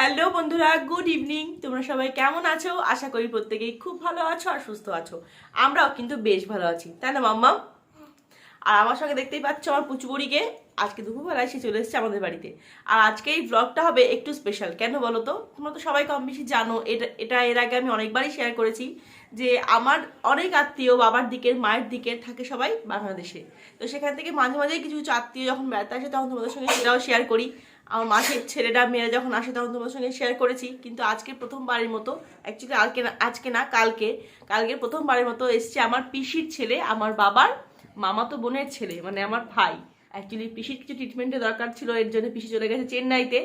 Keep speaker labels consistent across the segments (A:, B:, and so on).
A: Hello বন্ধুরা, good evening. তোমরা সবাই কেমন আছো? আশা করি প্রত্যেকেই খুব ভালো আছো আর সুস্থ আছো। আমরাও কিন্তু বেশ ভালো আছি। তাই না মাম্মা আর আমার সঙ্গে দেখতেই পাচ্ছ আমার পুচুবুড়িকে আজকে দুপুরবেলায় সে চলে এসেছে আমাদের বাড়িতে। আর আজকে এই ব্লগটা হবে একটু স্পেশাল কেন বলো তো? তোমরা তো সবাই কম বেশি জানো, এটা এটা এর আগে আমি অনেকবারই শেয়ার করেছি যে আমার অনেক আত্মীয় বাবার দিকের, মায়ের দিকের থাকে সবাই বাংলাদেশে। তো সেখান থেকে মাঝে মাঝে কিছু কিছু আত্মীয় যখন বেড়াতে আসে, তখন তোমাদের সঙ্গে সেটাও শেয়ার করি। আমার মাসির ছেলেরা মেয়েরা যখন আসে তখন তোমার সঙ্গে শেয়ার করেছি, কিন্তু আজকে প্রথমবারের মতো অ্যাকচুয়ালি আজকে না আজকে না, কালকে কালকে প্রথমবারের মতো এসছে আমার পিসির ছেলে, আমার বাবার মামাতো বোনের ছেলে মানে আমার ভাই। অ্যাকচুয়ালি পিসির কিছু ট্রিটমেন্টের দরকার ছিল, এর জন্য পিসি চলে গেছে চেন্নাইতে।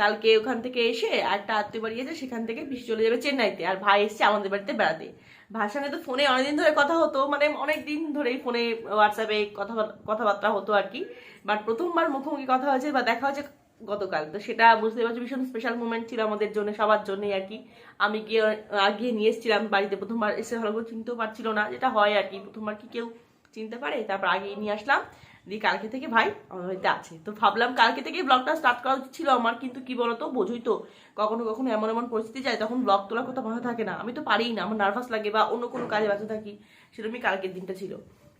A: কালকে ওখান থেকে এসে একটা আত্মীয় বাড়ি আছে সেখান থেকে পিসি চলে যাবে চেন্নাইতে, আর ভাই এসছে আমাদের বাড়িতে বেড়াতে। ভাইয়ের সঙ্গে তো ফোনে অনেকদিন ধরে কথা হতো মানে অনেক দিন ধরেই ফোনে হোয়াটসঅ্যাপে কথা, কথাবার্তা হতো আর কি। বাট প্রথমবার মুখোমুখি কথা হয়েছে বা দেখা হয়েছে গতকাল। তো সেটা বুঝতে পারছি, ভীষণ স্পেশাল মোমেন্ট ছিল আমাদের জন্য, সবার জন্যই আর কি। আমি গিয়ে, আগিয়ে নিয়ে এসেছিলাম বাড়িতে, প্রথমবার এসে ভালো করে চিনতেও পারছিল না যেটা হয় আর কি। প্রথমবার কি কেউ চিনতে পারে, তারপর আগে নিয়ে আসলাম। দিয়ে কালকে থেকে ভাই, আমার বাড়িতে আছে। তো ভাবলাম কালকে থেকে ব্লগটা স্টার্ট করা উচিত ছিল আমার, কিন্তু কি বলতো, বোঝই তো। কখনো কখনো এমন এমন পরিস্থিতি যায়, তখন ব্লগ তোলার কথা মনে থাকে না। আমি তো পারিই না, আমার নার্ভাস লাগে বা অন্য কোনো কাজে ব্যস্ত থাকি সেরকমই কালকের দিনটা ছিল।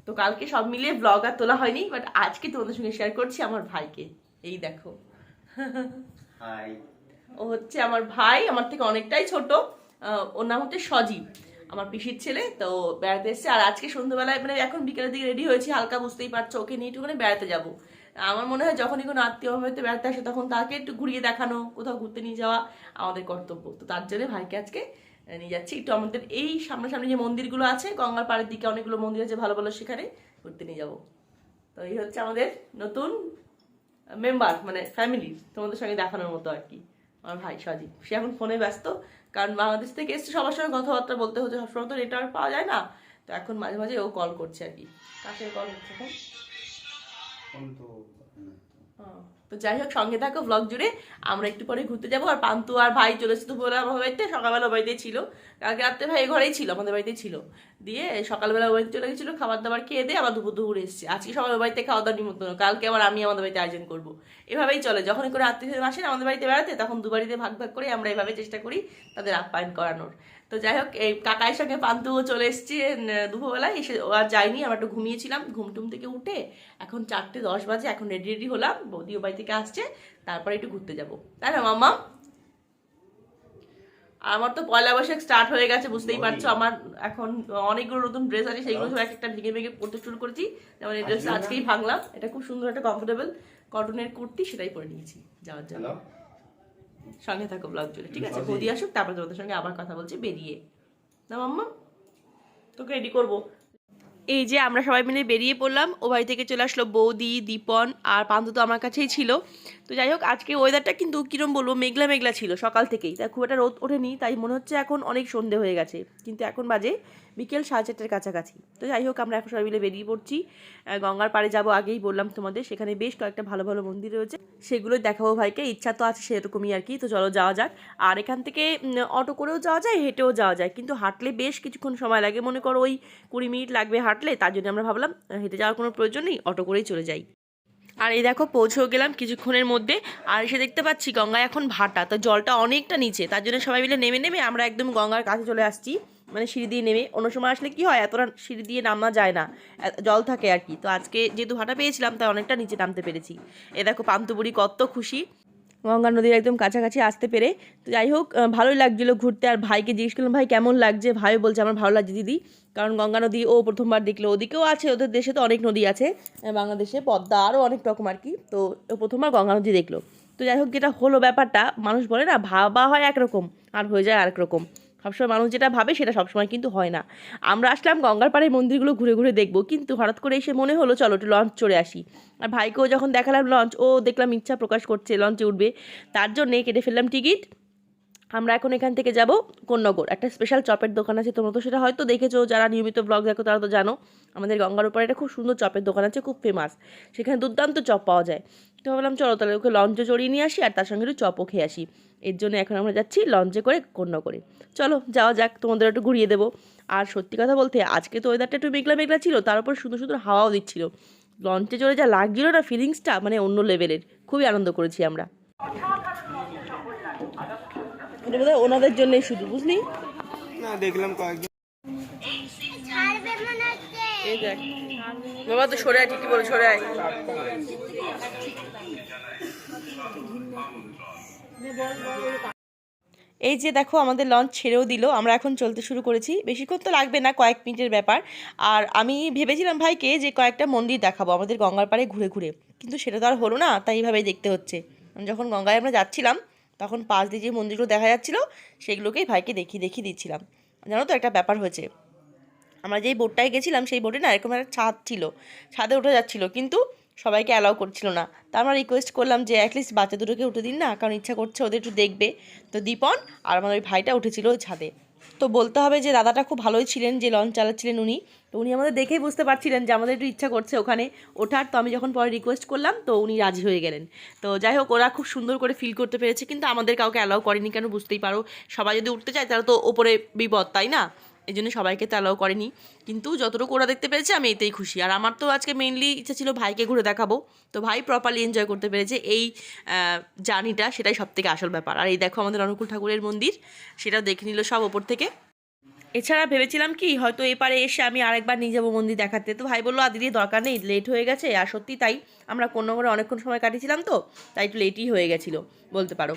A: তো কালকে সব মিলিয়ে ব্লগ আর তোলা হয়নি বাট আজকে তোমাদের সঙ্গে শেয়ার করছি আমার ভাইকে। এই দেখো। ও হচ্ছে আমার ভাই, আমার থেকে অনেকটাই ছোট। ওর নাম হচ্ছে সজীব। আমার পিসির ছেলে, তো বেড়াতে এসেছে। আর আজকে সন্ধ্যেবেলায় মানে এখন বিকেলের দিকে রেডি হয়েছি, হালকা বুঝতেই পারছ, ওকে নিয়ে একটুখানি বেড়াতে যাব। আমার মনে হয় যখনই কোনো আত্মীয় বাড়িতে বেড়াতে আসে, তখন তাকে একটু ঘুরিয়ে দেখানো, কোথাও ঘুরতে নিয়ে যাওয়া আমাদের কর্তব্য। তো তার জন্য ভাইকে আজকে নিয়ে যাচ্ছি। একটু আমাদের এই সামনাসামনি যে মন্দিরগুলো আছে, গঙ্গার পাড়ের দিকে অনেকগুলো মন্দির আছে ভালো ভালো, সেখানে ঘুরতে নিয়ে যাব। তো এই হচ্ছে আমাদের নতুন মেম্বার মানে ফ্যামিলি তোমাদের সঙ্গে দেখানোর মতো আর কি। আমার ভাই সজীব সে এখন ফোনে ব্যস্ত, কারণ বাংলাদেশ থেকে এসছে সবার সঙ্গে কথাবার্তা বলতে হচ্ছে, সবসময় তো নেটওয়ার্ক পাওয়া যায় না। তো এখন মাঝে মাঝে ও কল করছে আর কি। কাছে কল করছে এখন?
B: তো
A: যাই হোক, সঙ্গে থাকো ব্লগ জুড়ে। আমরা একটু পরে ঘুরতে যাব। আর পান্তু আর ভাই চলে এসেছে দুপুরবেলা আমার বাড়িতে। সকালবেলা ওর বাড়িতেই ছিল। কালকে রাত্রে ভাই ঘরেই ছিল, আমাদের বাড়িতেই ছিল। দিয়ে সকালবেলা বাড়িতে চলে গেছিল খাবার দাবার খেয়ে দিয়ে আবার দুপুর দুপুর এসছে। আজকে সকাল বাড়িতে খাওয়া দাওয়ার নিমন্ত্রণ। কালকে আবার আমি আমাদের বাড়িতে আয়োজন করব। এভাবেই চলে। যখন করে আত্মীয় আসেন আমাদের বাড়িতে বেড়াতে, তখন দু বাড়িতে ভাগ ভাগ করে আমরা এভাবে চেষ্টা করি তাদের আপ্যায়ন করানোর। তো যাই হোক এই কাকায়ের সঙ্গে পান্তুও চলে এসছে দুপুরবেলায়। এসে ও আর যায়নি আমরা একটু ঘুমিয়েছিলাম ঘুমটুম থেকে উঠে এখন চারটে দশ বাজে এখন রেডি রেডি হলাম বৌদিও বাড়ি থেকে আসছে তারপরে একটু ঘুরতে যাব। তাই না মামা আমার তো পয়লা বৈশাখ স্টার্ট হয়ে গেছে বুঝতেই পারছ আমার এখন অনেকগুলো নতুন ড্রেস আছে সেগুলো সব একটা ভেঙে ভেঙে পড়তে শুরু করেছি যেমন এই ড্রেসটা আজকেই ভাঙলাম এটা খুব সুন্দর একটা কমফোর্টেবল কটনের কুর্তি সেটাই পরে নিয়েছি যাওয়ার জন্য। সঙ্গে থাকো ব্লগ জুড়ে ঠিক আছে? বদি আসুক তারপর তোমাদের সঙ্গে আবার কথা বলছি বেরিয়ে। না মাম্মা? তোকে রেডি করব। এই যে আমরা সবাই মিলে বেরিয়ে পড়লাম ও বাড়ি থেকে চলে আসলো বৌদি দীপন আর পান্তু তো আমার কাছেই ছিল। তো যাই হোক, আজকে ওয়েদারটা কিন্তু কিরম বলব, মেঘলা মেঘলা ছিল সকাল থেকেই। তাই খুব একটা রোদ ওঠেনি, তাই মনে হচ্ছে এখন অনেক সন্ধে হয়ে গেছে। কিন্তু এখন বাজে বিকেল সাড়ে চারটের কাছাকাছি। তো যাই হোক, আমরা এখন সবাই মিলে বেরিয়ে পড়ছি। গঙ্গার পাড়ে যাব আগেই বললাম তোমাদের, সেখানে বেশ কয়েকটা ভালো ভালো মন্দির রয়েছে। সেগুলো দেখাবো ভাইকে, ইচ্ছা তো আছে সেরকমই আর কি। তো চলো যাওয়া যাক। আর এখান থেকে অটো করেও যাওয়া যায়, হেঁটেও যাওয়া যায়। কিন্তু হাঁটলে বেশ কিছুক্ষণ সময় লাগে। মনে করো ওই কুড়ি মিনিট লাগবে হাঁটলে, তার জন্য আমরা ভাবলাম হেঁটে যাওয়ার কোনো প্রয়োজন নেই, অটো করেই চলে যাই। আর এই দেখো পৌঁছেও গেলাম কিছুক্ষণের মধ্যে, আর এসে দেখতে পাচ্ছি গঙ্গায় এখন ভাটা। তো জলটা অনেকটা নিচে, তার জন্য সবাই মিলে নেমে নেমে আমরা একদম গঙ্গার কাছে চলে আসছি। মানে সিঁড়ি দিয়ে নেমে, অন্য সময় আসলে কি হয়, এতটা সিঁড়ি দিয়ে নামা যায় না জল থাকে আর কি। তো আজকে যেহেতু ভাটা পেয়েছিলাম, তাই অনেকটা নিচে নামতে পেরেছি। এ দেখো পান্তুবুড়ি, কত খুশি। গঙ্গা নদীর একদম কাছাকাছি আসতে পেরে। তো যাই হোক ভালোই লাগছিল ঘুরতে। আর ভাইকে জিজ্ঞেস করলাম, ভাই, কেমন লাগছে? ভাই বলছে, আমার ভালো লাগছে দিদি। কারণ গঙ্গা নদী ও প্রথমবার দেখল ওদিকেও আছে, ওদের দেশে তো অনেক নদী আছে বাংলাদেশে, পদ্মা আরও অনেক রকম আর কি। তো প্রথমবার গঙ্গা নদী দেখল। তো যাই হোক, যেটা হলো ব্যাপারটা, মানুষ বলে না, ভাবা হয় একরকম, আর হয়ে যায় আরেক রকম। সবসময় মানুষ যেটা ভাবে সেটা সবসময় কিন্তু হয় না। আমরা আসলাম গঙ্গার পাড়ের মন্দিরগুলো ঘুরে ঘুরে দেখব। কিন্তু হঠাৎ করে এসে মনে হলো, চলো একটু লঞ্চ চড়ে আসি। আর ভাইকেও যখন দেখালাম লঞ্চ ও দেখলাম ইচ্ছা প্রকাশ করছে লঞ্চে উঠবে। তার জন্যে কেটে ফেললাম টিকিট আমরা এখন এখান থেকে যাব কোন্নগর। একটা স্পেশাল চপের দোকান আছে তোমরা তো সেটা হয়তো দেখেছ, যারা নিয়মিত ব্লগ দেখো তারা তো জানো, আমাদের গঙ্গার উপরে একটা খুব সুন্দর চপের দোকান আছে, খুব ফেমাস সেখানে দুর্দান্ত চপ পাওয়া যায়। তো ভাবলাম চলো তাহলে ওকে লঞ্চে চড়িয়ে নিয়ে আসি আর তার সঙ্গে একটু চপও খেয়ে আসি। এর জন্য এখন আমরা যাচ্ছি লঞ্চে করে কোন্নগরে। চলো যাওয়া যাক, তোমাদের একটু ঘুরিয়ে দেবো। আর সত্যি কথা বলতে আজকে তো ওয়েদারটা একটু মেঘলা মেঘলা ছিল, তার উপর সুন্দর সুন্দর হাওয়াও দিচ্ছিল। লঞ্চে চড়ে যা লাগছিল না ফিলিংসটা মানে অন্য লেভেলের খুবই আনন্দ করেছি আমরা। এটা বোধহয় ওনাদের জন্যই শুধু বুঝলি?
B: না দেখলাম কয়েকজন।
A: এই দেখ। বাবা তো সরে আয় ঠিকই বলে সরে আয়। এই যে দেখো আমাদের লঞ্চ ছেড়েও দিল। আমরা এখন চলতে শুরু করেছি। বেশিক্ষণ তো লাগবে না কয়েক মিনিটের ব্যাপার। আর আমি ভেবেছিলাম ভাইকে যে কয়েকটা মন্দির দেখাবো আমাদের গঙ্গার পাড়ে ঘুরে ঘুরে। কিন্তু সেটা তো আর হলো না তাই এইভাবেই দেখতে হচ্ছে। যখন গঙ্গায় আমরা যাচ্ছিলাম তখন পাশ দিয়ে যে মন্দিরগুলো দেখা যাচ্ছিল, সেগুলোকেই ভাইকে দেখিয়ে দেখিয়ে দিচ্ছিলাম। জানো তো একটা ব্যাপার হয়েছে। আমরা যেই বোটটায় গেছিলাম, সেই বোটে না এরকম একটা ছাদ ছিল। ছাদে উঠে যাচ্ছিল, কিন্তু সবাইকে অ্যালাউ করছিল না। তা আমরা রিকোয়েস্ট করলাম যে অ্যাটলিস্ট বাচ্চা দুটোকে উঠে দিন না, কারণ ইচ্ছা করছে ওদের একটু দেখবে। তো দীপন আর আমার ওই ভাইটা উঠেছিল ওই ছাদে। তো বলতে হবে যে দাদাটা খুব ভালোই ছিলেন, যে লঞ্চ চালাচ্ছিলেন উনি। তো উনি আমাদের দেখেই বুঝতে পারছিলেন যে আমাদের একটু ইচ্ছা করছে ওখানে ওঠার। তো আমি যখন পরে রিকোয়েস্ট করলাম, তো উনি রাজি হয়ে গেলেন। তো যাই হোক, ওরা খুব সুন্দর করে ফিল করতে পেরেছে, কিন্তু আমাদের কাউকে অ্যালাউ করেনি কেন বুঝতেই পারো। সবাই যদি উঠতে চায়, তাহলে তো ওপরে বিপদ, তাই না? এই জন্য সবাইকে তো অ্যালাউ করেনি। কিন্তু যতটুকু ওরা দেখতে পেরেছে, আমি এতেই খুশি। আর আমার তো আজকে মেনলি ইচ্ছা ছিল ভাইকে ঘুরে দেখাবো। তো ভাই প্রপারলি এনজয় করতে পেরেছে এই জার্নিটা সেটাই সব থেকে আসল ব্যাপার। আর এই দেখো আমাদের অনুকূল ঠাকুরের মন্দির, সেটা দেখে নিল সব ওপর থেকে। এছাড়া ভেবেছিলাম কি, হয়তো এপারে এসে আমি আরেকবার নিয়ে যাব মন্দির দেখাতে। তো ভাই বলল আর আদিদি দরকার নেই লেট হয়ে গেছে। আর সত্যি তাই, আমরা কোন্নগরে অনেকক্ষণ সময় কাটিয়েছিলাম তো, তাই একটু লেটই হয়ে গেছিল, বলতে পারো।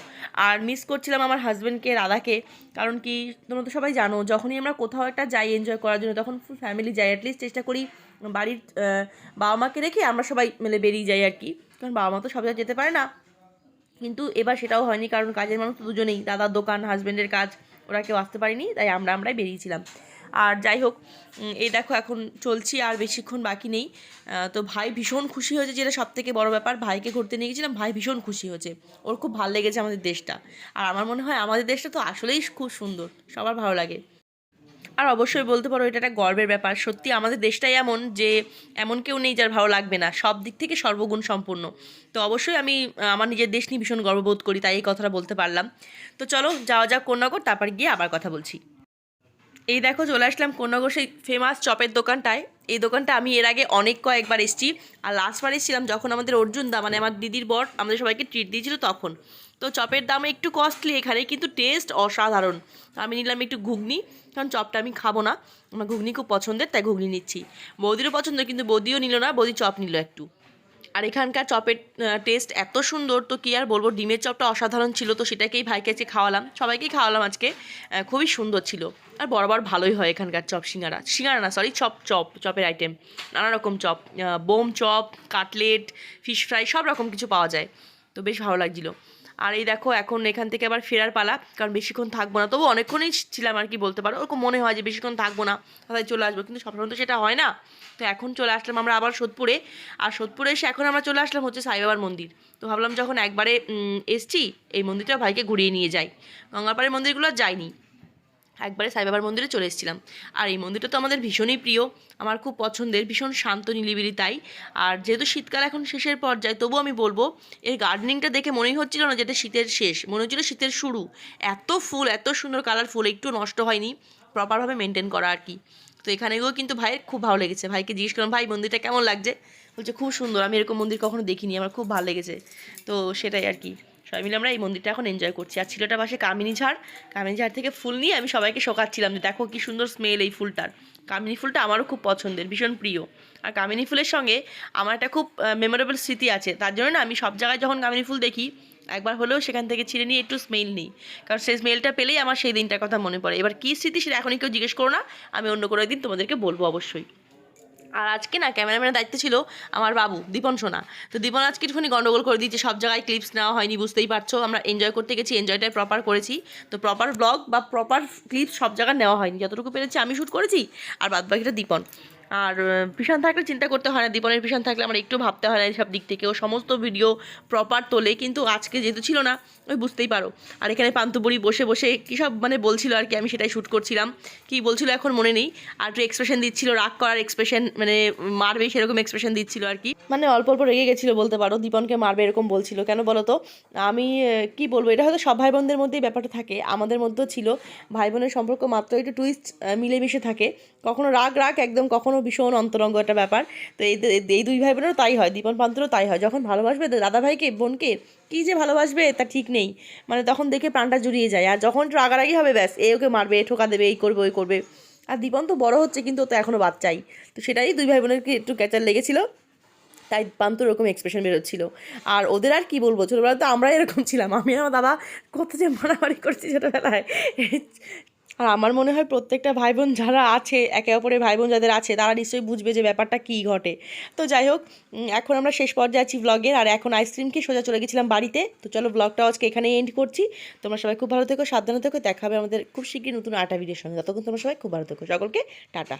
A: আর মিস করছিলাম আমার হাজব্যান্ডকে রাধাকে, কারণ কি, তোমরা তো সবাই জানো, যখনই আমরা কোথাও একটা যাই এনজয় করার জন্য, তখন ফুল ফ্যামিলি যাই। অ্যাটলিস্ট চেষ্টা করি, বাড়ির বাবা মাকে রেখে আমরা সবাই মিলে বেরিয়ে যাই আর কি। কারণ বাবা মা তো সব যেতে পারে না। কিন্তু এবার সেটাও হয়নি, কারণ কাজের মানুষ তো দুজনেই, দাদার দোকান হাজব্যান্ডের কাজ ওরা কেউ আসতে পারেনি, তাই আমরা আমরাই বেরিয়েছিলাম। আর যাই হোক এই দেখো এখন চলছি, আর বেশিক্ষণ বাকি নেই। তো ভাই ভীষণ খুশি হয়েছে, যেটা সব থেকে বড়ো ব্যাপার, ভাইকে ঘুরতে নিয়ে গেছিলাম, ভাই ভীষণ খুশি হয়েছে। ওর খুব ভালো লেগেছে আমাদের দেশটা। আর আমার মনে হয় আমাদের দেশটা তো আসলেই খুব সুন্দর, সবার ভালো লাগে। আর অবশ্যই বলতে পারো, এটা একটা গর্বের ব্যাপার। সত্যি আমাদের দেশটাই এমন যে, এমন কেউ নেই যার ভালো লাগবে না। সব দিক থেকে সর্বগুণ সম্পূর্ণ। তো অবশ্যই আমি আমার নিজের দেশ নিয়ে ভীষণ গর্ববোধ করি, তাই এই কথাটা বলতে পারলাম। তো চলো, যাওয়া যাক কন্যাগর তারপর গিয়ে আবার কথা বলছি। এই দেখো চলে আসলাম কন্যাগর সেই ফেমাস চপের দোকানটায়। এই দোকানটা আমি এর আগে অনেক কয়েকবার এসেছি। আর লাস্টবার এসেছিলাম যখন আমাদের অর্জুন দা মানে আমার দিদির বর, আমাদের সবাইকে ট্রিট দিয়েছিল তখন। তো চপের দাম একটু কস্টলি এখানে, কিন্তু টেস্ট অসাধারণ। আমি নিলাম একটু ঘুগনি, কারণ চপটা আমি খাব না। আমার ঘুগনি খুব পছন্দের, তাই ঘুগনি নিচ্ছি। বৌদিরও পছন্দ, কিন্তু বৌদিও নিল না, বৌদি চপ নিল একটু। আর এখানকার চপের টেস্ট এত সুন্দর, তো কি আর বলব? ডিমের চপটা অসাধারণ ছিল, তো সেটাকেই ভাইকে আজকে খাওয়ালাম। সবাইকেই খাওয়ালাম আজকে খুবই সুন্দর ছিল। আর বরাবর ভালোই হয় এখানকার চপ, সিঙ্গারা। সিঙ্গারা না সরি চপ চপ, চপের আইটেম নানা রকম chop bomb chop, cutlet fish fry সব রকম কিছু পাওয়া যায়। তো বেশ ভালো লাগছিল। আর এই দেখো, এখন এখান থেকে আবার ফেরার পালা, কারণ বেশিক্ষণ থাকব না। তবু অনেকক্ষণই ছিলাম আর কি বলতে পারো, ওরকম মনে হয় যে বেশিক্ষণ থাকব না তাই চলে আসব। কিন্তু সাধারণত সেটা হয় না। তো এখন চলে আসলাম আমরা আবার সোদপুরে। আর সোদপুরে এসে এখন আমরা চলে আসলাম হচ্ছে সাইবাবার মন্দির। তো ভাবলাম যখন একবারে এসছি, এই মন্দিরটা ভাইকে ঘুরিয়ে নিয়ে যাই। গঙ্গাপাড়ের মন্দিরগুলো যাইনি। একবারে সাইবাবার মন্দিরে চলে এসেছিলাম। আর এই মন্দিরটা তো আমাদের ভীষণই প্রিয়, আমার খুব পছন্দের, ভীষণ শান্ত, নিলিবিলি তাই। আর যেহেতু শীতকাল এখন শেষের পর্যায়ে, তবুও আমি বলব, এর গার্ডেনিংটা দেখে মনেই হচ্ছিল না যেটা শীতের শেষ। মনে হচ্ছিল শীতের শুরু। এত ফুল, এত সুন্দর কালার ফুল একটু নষ্ট হয়নি। প্রপারভাবে মেনটেন করা আর কি। তো এখানে গিয়েও কিন্তু ভাইয়ের খুব ভালো লেগেছে। ভাইকে জিজ্ঞেস করলাম, ভাই, মন্দিরটা কেমন লাগছে? বলছে, খুব সুন্দর। আমি এরকম মন্দির কখনো দেখিনি, আমার খুব ভালো লেগেছে। তো সেটাই আর কি। সবাই মিলে আমরা এই মন্দিরটা এখন এনজয় করছি। আর ছিলোটা পাশে কামিনী ঝাড়। কামিনী ঝাড় থেকে ফুল নিয়ে আমি সবাইকে শোকাচ্ছিলাম যে দেখো কি সুন্দর স্মেল এই ফুলটার। কামিনী ফুলটা আমারও খুব পছন্দের, ভীষণ প্রিয়। আর কামিনী ফুলের সঙ্গে আমার একটা খুব মেমোরেবল স্মৃতি আছে। তার জন্য না আমি সব জায়গায় যখন কামিনী ফুল দেখি, একবার হলেও সেখান থেকে ছিঁড়ে নিয়ে একটু স্মেল নিই। কারণ সেই স্মেলটা পেলেই আমার সেই দিনটার কথা মনে পড়ে। এবার কী স্মৃতি সেটা এখনই কেউ জিজ্ঞেস করো না, আমি অন্য কোনো একদিন তোমাদেরকে বলব অবশ্যই। আর আজকে না ক্যামেরাম্যানের দায়িত্ব ছিল আমার বাবু, দীপন সোনা। তো দীপন আজকে একটুখানি গন্ডগোল করে দিয়েছে, সব জায়গায় ক্লিপস নেওয়া হয়নি, বুঝতেই পারছ। আমরা এনজয় করতে গেছি এনজয়টাই প্রপার করেছি। তো প্রপার ব্লগ বা প্রপার ক্লিপস সব জায়গায় নেওয়া হয়নি। যতটুকু পেরেছি আমি শ্যুট করেছি, আর বাদ বাকিটা দীপন। আর পিছন থাকলে চিন্তা করতে হয় না, দীপনের পিছন থাকলে আমার একটু ভাবতে হয় না এইসব দিক থেকে ও সমস্ত ভিডিও প্রপার তোলে, কিন্তু আজকে যেহেতু ছিল না, ওই বুঝতেই পারো। আর এখানে পান্তুবুড়ি বসে বসে কী সব মানে বলছিল আর কি, আমি সেটাই শ্যুট করছিলাম। কী বলছিল এখন মনে নেই। আর একটু এক্সপ্রেশন দিচ্ছিল, রাগ করার এক্সপ্রেশন মানে মারবে, সেরকম এক্সপ্রেশন দিচ্ছিল আর কি। মানে অল্প অল্প রেগে গেছিল বলতে পারো, দীপনকে মারবে এরকম বলছিল। কেন বলো তো? আমি কি বলব, এটা হয়তো সব ভাই বোনদের মধ্যেই ব্যাপারটা থাকে, আমাদের মধ্যেও ছিল। ভাই বোনের সম্পর্ক মাত্র একটু টুইস্ট মিলেমিশে থাকে। কখনো রাগ রাগ, একদম কখনো তখনও ভীষণ অন্তরঙ্গ একটা ব্যাপার। তো এই দুই ভাই বোনেরও তাই হয়, দীপন পান্তরও তাই হয়। যখন ভালোবাসবে দাদা ভাইকে বোনকে, কী যে ভালোবাসবে, তা ঠিক নেই। মানে তখন দেখে প্রাণটা জুড়িয়ে যায়। আর যখন একটু রাগারাগি হবে, ব্যাস, এ ওকে মারবে, এ ঠোকা দেবে, এই করবে, ওই করবে। আর দীপন তো বড় হচ্ছে, কিন্তু ও তো এখনও বাচ্চাই। তো সেটাই দুই ভাই বোনেরকে একটু ক্যাচার লেগেছিল। তাই পান্ত ওরকম এক্সপ্রেশন বেরোচ্ছিল। আর ওদের আর কি বলব? ছোটোবেলায় তো আমরাই এরকম ছিলাম। আমি আমার দাদা কত যে মারামারি করছি ছোটোবেলায়। আর আমার মনে হয় প্রত্যেকটা ভাই বোন যারা আছে, একে অপরের ভাই বোন যাদের আছে, তারা নিশ্চয়ই বুঝবে যে ব্যাপারটা কী ঘটে। তো যাই হোক এখন আমরা শেষ পর্যায়ে আছি ব্লগের আর এখন আইসক্রিম খেয়ে সোজা চলে গেছিলাম বাড়িতে। তো চলো ব্লগটা আজকে এখানেই এন্ড করছি। তোমরা সবাই খুব ভালো থেকো, সাবধানে থেকো। দেখা হবে আমাদের খুব শীঘ্রই নতুন আটা ভিডিওর সঙ্গে। ততক্ষণ তোমরা সবাই খুব ভালো থেকো। সকলকে টাটা।